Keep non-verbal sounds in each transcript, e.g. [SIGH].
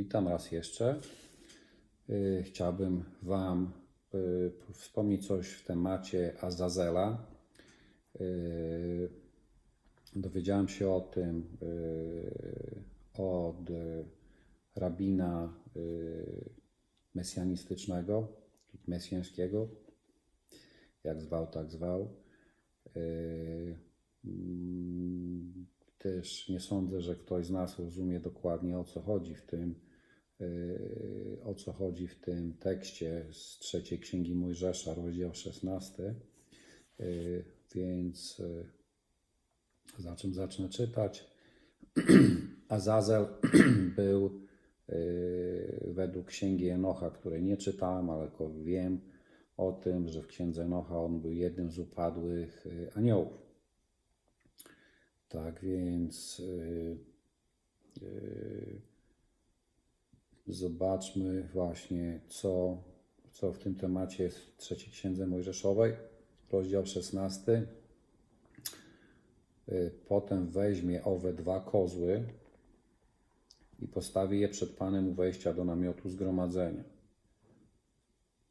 Witam raz jeszcze. Y, Chciałbym Wam y, wspomnieć coś w temacie Azazela. Y, Dowiedziałem się o tym od rabina mesjanistycznego, mesjańskiego, jak zwał, tak zwał. Mm, Też nie sądzę, że ktoś z nas rozumie dokładnie o co chodzi w tym, o co chodzi w tym tekście z trzeciej księgi Mojżesza, rozdział 16. Y, Więc y, za czym zacznę czytać? [CLEARS THROAT] Azazel [CLEARS THROAT] był y, według księgi Enocha, której nie czytałem, ale wiem o tym, że w księdze Enocha on był jednym z upadłych y, aniołów. Tak więc y, y, zobaczmy właśnie, co, co w tym temacie jest w trzeciej księdze Mojżeszowej, rozdział 16. Y, Potem weźmie owe dwa kozły i postawi je przed Panem u wejścia do namiotu zgromadzenia.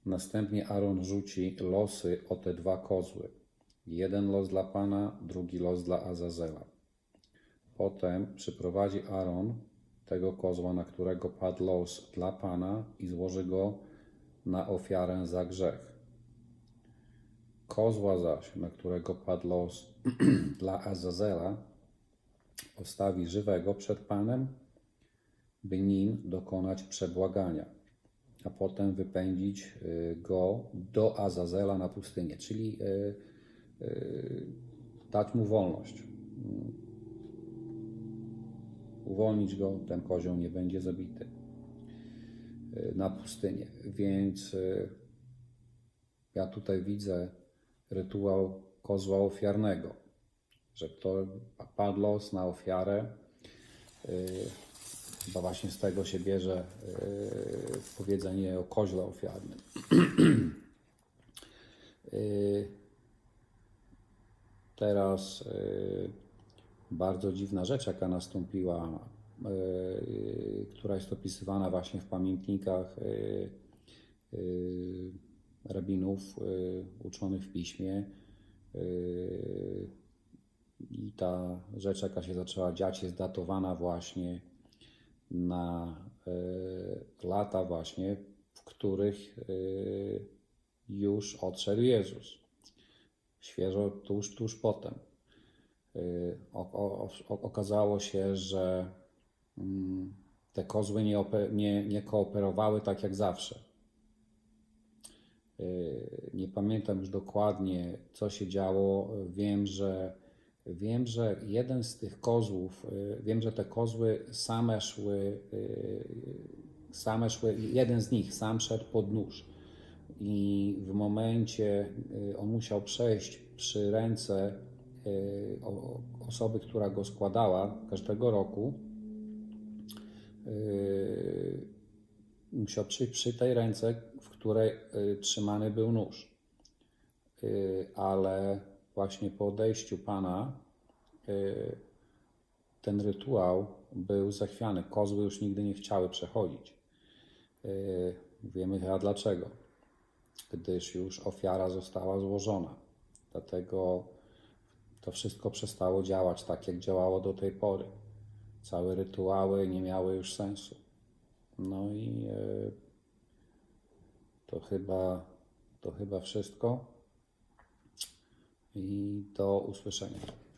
Następnie Aaron rzuci losy o te dwa kozły. Jeden los dla Pana, drugi los dla Azazela. Potem przyprowadzi Aaron tego kozła, na którego padł los dla Pana i złoży go na ofiarę za grzech. Kozła zaś, na którego padł los [CLEARS THROAT] dla Azazela, postawi żywego przed Panem, by nim dokonać przebłagania, a potem wypędzić y, go do Azazela na pustynię, czyli y, y, dać mu wolność. Uwolnić go, ten kozioł nie będzie zabity y, na pustynię. Więc y, ja tutaj widzę rytuał kozła ofiarnego, że kto padł los na ofiarę, y, chyba właśnie z tego się bierze powiedzenie o koźle ofiarnym. [CLEARS THROAT] Teraz bardzo dziwna rzecz, jaka nastąpiła, y, która jest opisywana właśnie w pamiętnikach y, y, rabinów uczonych w piśmie. I ta rzecz, jaka się zaczęła dziać, jest datowana właśnie na lata właśnie, w których już odszedł Jezus. Świeżo tuż, tuż potem. O- o- Okazało się, że mm, te kozły nie, nie, nie kooperowały tak jak zawsze. Y, Nie pamiętam już dokładnie, co się działo. Wiem, że wiem, że jeden z tych kozłów, y, wiem, że te kozły same szły, y, same szły, jeden z nich sam szedł pod nóż. I w momencie on musiał przejść przy ręce osoby, która go składała każdego roku. y, Musiał przyjść przy tej ręce, w której y, trzymany był nóż. Y, Ale właśnie po odejściu Pana y, ten rytuał był zachwiany. Kozły już nigdy nie chciały przechodzić. Y, Wiemy chyba dlaczego. Gdyż już ofiara została złożona. Dlatego to wszystko przestało działać tak, jak działało do tej pory. Całe rytuały nie miały już sensu. No i e, to chyba, to chyba wszystko. I do usłyszenia.